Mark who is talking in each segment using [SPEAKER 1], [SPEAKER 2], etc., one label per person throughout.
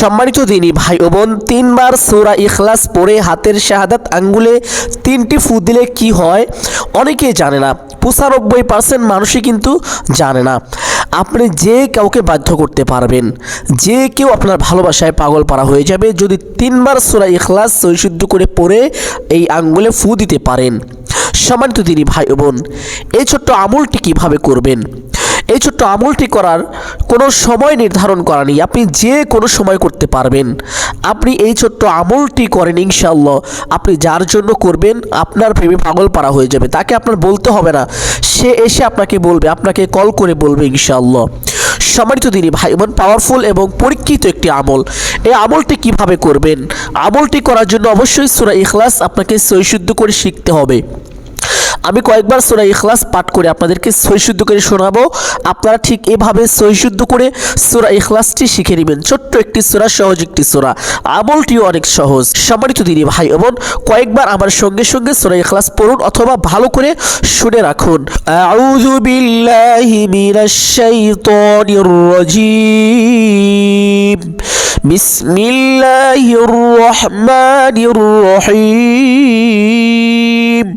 [SPEAKER 1] সম্মানিত দিনী ভাই ও বোন, তিনবার সূরা ইখলাস পরে হাতের শাহাদাত আঙ্গুলে তিনটি ফু দিলে কি হয়? অনেকেই জানে না। পঁচানব্বই পার্সেন্ট মানুষই কিন্তু জানে না। আপনি যে কাউকে বাধ্য করতে পারবেন, যে কেউ আপনার ভালোবাসায় পাগল পারা হয়ে যাবে, যদি তিনবার সোরা ইখলাস সৈশুদ্ধ করে পড়ে এই আঙ্গুলে ফু দিতে পারেন। সম্মানিত দিনী ভাই বোন, এই ছোট্ট আমলটি কীভাবে করবেন? এই ছোট্ট আমলটি করার কোনো সময় নির্ধারণ করা নেই। আপনি যে কোনো সময় করতে পারবেন। আপনি এই ছোট্ট আমলটি করেন ইনশাল্লাহ আপনি যার জন্য করবেন, আপনার প্রেমে পাগল পারা হয়ে যাবে। তাকে আপনার বলতে হবে না। সে এসে আপনাকে বলবে, আপনাকে কল করে বলবে ইনশাল্লাহ সম্মানিত দিনী ভাই বোন পাওয়ারফুল এবং পরীক্ষিত একটি আমল। এই আমলটি কীভাবে করবেন? আমলটি করার জন্য অবশ্যই সুরা ইখলাস আপনাকে সৈশুদ্ধ করে শিখতে হবে। আমি কয়েকবার সোরা ইখলাস পাঠ করে আপনাদেরকে সৈশুদ্ধ করে শোনাবো। আপনারা ঠিক এভাবে সৈশুদ্ধ করে সোরা ইখলাসটি শিখে নেবেন। ছোট্ট একটি সোরা, সহজ একটি সোরা। আমলটিও অনেক সহজ। সম্মানিত দিদি ভাই এবং কয়েকবার আমার সঙ্গে সঙ্গে সোরা ইখলাস পড়ুন অথবা ভালো করে শুনে রাখুন। রাজিম। বিসমিল্লাহির রহমানির রহিম।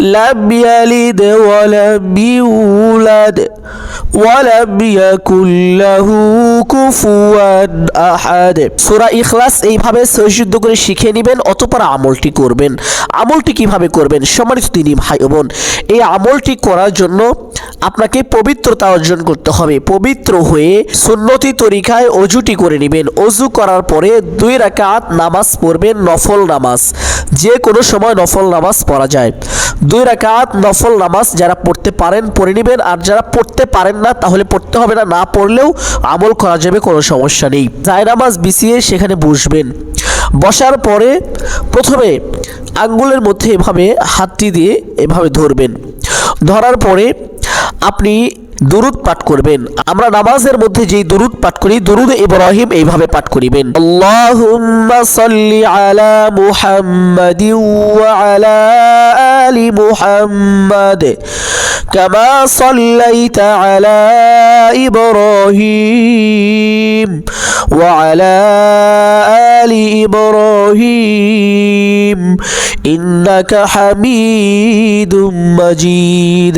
[SPEAKER 1] لم يلد ولم يولد ولم يكن له كفوا احد সূরা ইখলাস এইভাবে সৈশুদ্ধ করে শিখে নেবেন অতপর আমলটি করবেন আমলটি কিভাবে করবেন সম্মানিত তিনি ভাই ও বোন এই আমলটি করার জন্য আপনাকে পবিত্রতা অর্জন করতে হবে পবিত্র হয়ে সুন্নতি তরিকায় অজুটি করে নেবেন অজু করার পরে দুই রাকাত নামাজ পড়বেন নফল নামাজ যে কোনো সময় নফল নামাজ পড়া যায় দুই রাকাত নফল নামাজ যারা পড়তে পারেন, পড়ে নেবেন। আর যারা পড়তে পারেন না, তাহলে পড়তে হবে না। না পড়লেও আমল করা যাবে, কোনো সমস্যা নেই। নামাজ বিছিয়ে সেখানে বসবেন। বসার পরে প্রথমে আঙ্গুলের মধ্যে এভাবে হাতটি দিয়ে এভাবে ধরবেন। ধরার পরে আপনি দুরুদ পাঠ করবেন। আমরা নামাজের মধ্যে যেই দুরুদ পাঠ করি, দুরুদ ইব্রাহিম এইভাবে পাঠ করিবেন। আল্লাহুম্মা সাল্লি আলা মুহাম্মাদি ওয়া আলা আলি মুহাম্মাদ, কামা সাল্লাইতা আলা ইব্রাহিম ওয়া আলা আলি ইব্রাহিম, ইন্নাকা হামিদুম মাজিদ।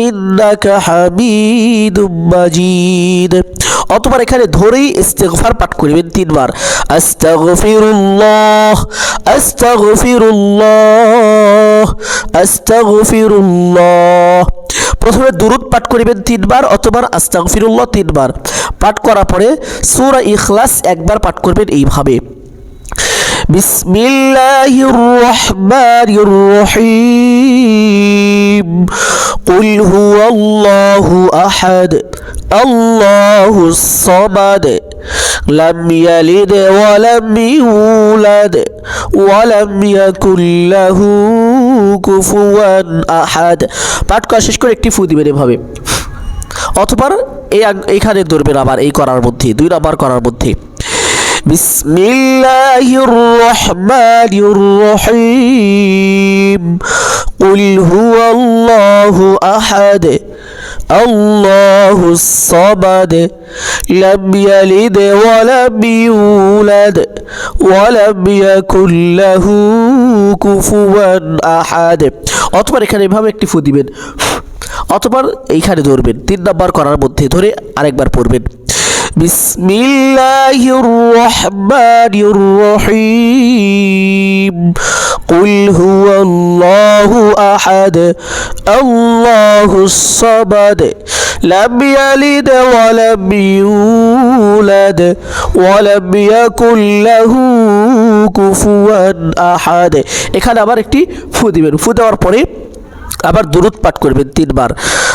[SPEAKER 1] ইন্নাকা হামিদুম মাজিদ অতবার এখানে ধরেই ইস্তেগফার পাঠ করিবেন তিনবার আস্তাগফিরুল্লাহ আস্তাগফিরুল্লাহ আস্তাগফিরুল্লাহ প্রথমে দুরুদ পাঠ করিবেন তিনবার অতবার আস্তাগফিরুল্লাহ তিনবার পাঠ করার পরে সূরা ইখলাস একবার পাঠ করবেন এইভাবে بسم الله الرحمن الرحيم قل هو الله احد الله الصمد لم يلد ولم يولد ولم يكن له كفوا احد পাঠ করা শেষ করে একটি ফু দিবেন এভাবে অথবা এই আগ- এইখানে ধরবেন আবার এই করার মধ্যে দুই নাম্বার করার মধ্যে بسم الله الرحمن الرحيم قل هو الله احد الله الصمد لم يلد ولم يولد ولم يكن له কুফুয়া আহাদ অথবা এখানে এভাবে একটি ফু দিবেন অথবা এইখানে ধরবেন তিন নাম্বার করার মধ্যে ধরে আরেকবার পড়বেন বিসমিল্লাহির রহমানির রহিম قل هو الله أحد الله الصمد لم يلد ولم يولد ولم يكن له কুফুয়া আহাদ এখানে আবার একটি ফু দিবেন ফু দেওয়ার পরে আবার দুরুদ পাঠ করবেন তিনবার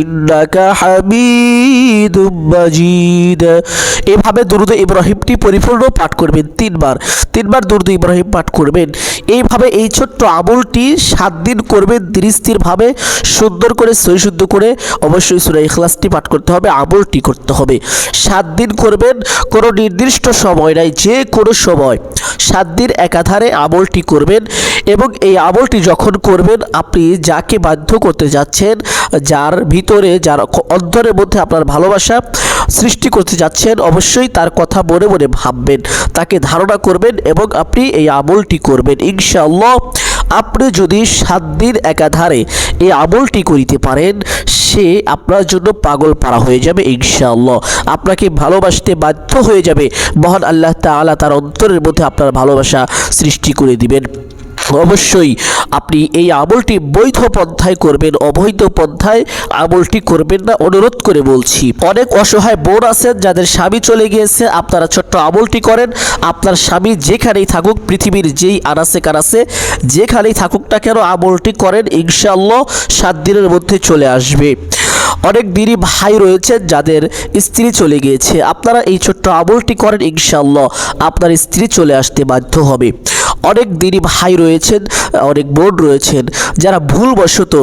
[SPEAKER 1] ইন্নাকা হামিদুম মাজিদ। এভাবে দুরুদ ইব্রাহিমটি পরিপূর্ণ পাঠ করবেন তিনবার। তিনবার দুরুদ ইব্রাহিম পাঠ করবেন। এইভাবে এই ছোট্ট আমলটি সাত দিন করবেন ধীরস্থিরভাবে সুন্দর করে, সহিশুদ্ধ করে অবশ্যই সুরা ইখলাসটি পাঠ করতে হবে, আমলটি করতে হবে। সাত দিন করবেন কোনো নির্দিষ্ট সময় নাই, যে কোনো সময়। সাত দিন একাধারে আমলটি করবেন এবং এই আমলটি যখন করবেন, আপনি যাকে বাধ্য করতে যাচ্ছেন, যার ভিতরে যার ক- অন্তরের মধ্যে আপনার ভালোবাসা সৃষ্টি করতে যাচ্ছেন, অবশ্যই তার কথা মনে মনে ভাববেন, তাকে ধারণা করবেন এবং আপনি এই আমলটি করবেন। ইনশাআল্লাহ আপনি যদি সাত দিন একাধারে এই আমলটি করিতে পারেন, সে আপনার জন্য পাগল পাড়া হয়ে যাবে, ইনশাআল্লাহ। আপনাকে ভালোবাসতে বাধ্য হয়ে যাবে, মহান আল্লাহ তাআলা তার অন্তরের মধ্যে আপনার ভালোবাসা সৃষ্টি করে দিবেন। অবশ্যই আপনি এই আমলটি বৈধ পন্থায় করবেন, অবৈধ পন্থায় আমলটি করবেন না, অনুরোধ করে বলছি। অনেক অসহায় বোন আছেন, যাদের স্বামী চলে গিয়েছে, আপনারা ছোট্ট আমলটি করেন, আপনার স্বামী যেখানেই থাকুক, পৃথিবীর যেই আনাসে কানাসে যেখানেই থাকুক না কেন আমলটি করেন, ইনশাআল্লাহ সাত দিনের মধ্যে চলে আসবে। অনেক দিনই ভাই রয়েছেন, যাদের স্ত্রী চলে গিয়েছে, আপনারা এই ছোট্ট আমলটি করেন, ইনশাআল্লাহ আপনার স্ত্রী চলে আসতে বাধ্য হবে। অনেক দিনই ভাই রয়েছেন, অনেক বোন রয়েছেন, যারা ভুলবশত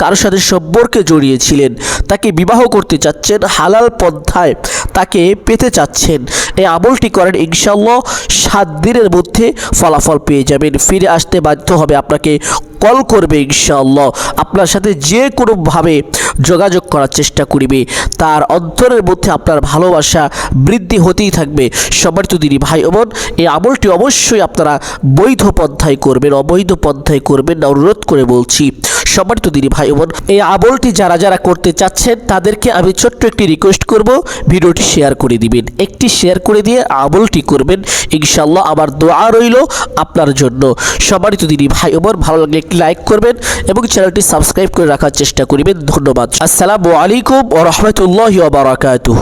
[SPEAKER 1] কারোর সাথে সম্পর্কে জড়িয়েছিলেন, তাকে বিবাহ করতে চাচ্ছেন, হালাল পন্থায় তাকে পেতে চাচ্ছেন। এই আমলটি করেন ইনশাল্লাহ সাত দিনের মধ্যে ফলাফল পেয়ে যাবেন। ফিরে আসতে বাধ্য হবে আপনাকে কল করবে ইনশাআল্লাহ। আপনার সাথে যে কোনোভাবে যোগাযোগ করার চেষ্টা করিবে, তার অন্তরের মধ্যে আপনার ভালোবাসা বৃদ্ধি হতেই থাকবে। সম্মানিত দিদি ভাই বোন, এই আমলটি অবশ্যই আপনারা বৈধ পন্থায় করবেন, অবৈধ পন্থায় করবেন না, অনুরোধ করে বলছি। সম্মানিত দিদি ভাই বোন, এই আমলটি যারা যারা করতে চাচ্ছেন, তাদেরকে আমি ছোট্ট একটি রিকোয়েস্ট করব, ভিডিওটি শেয়ার করে দিবেন। একটি শেয়ার করে দিয়ে আমলটি করবেন ইনশাল্লাহ আমার দোয়া রইল আপনার জন্য। সম্মানিত দিদি ভাই ও বোন, ভালো লাগলে লাইক করবেন এবং চ্যানেলটি সাবস্ক্রাইব করে রাখার চেষ্টা করিবেন। ধন্যবাদ। আসসালামু আলাইকুম ও রহমতুল্লাহ বারাকাতুহ।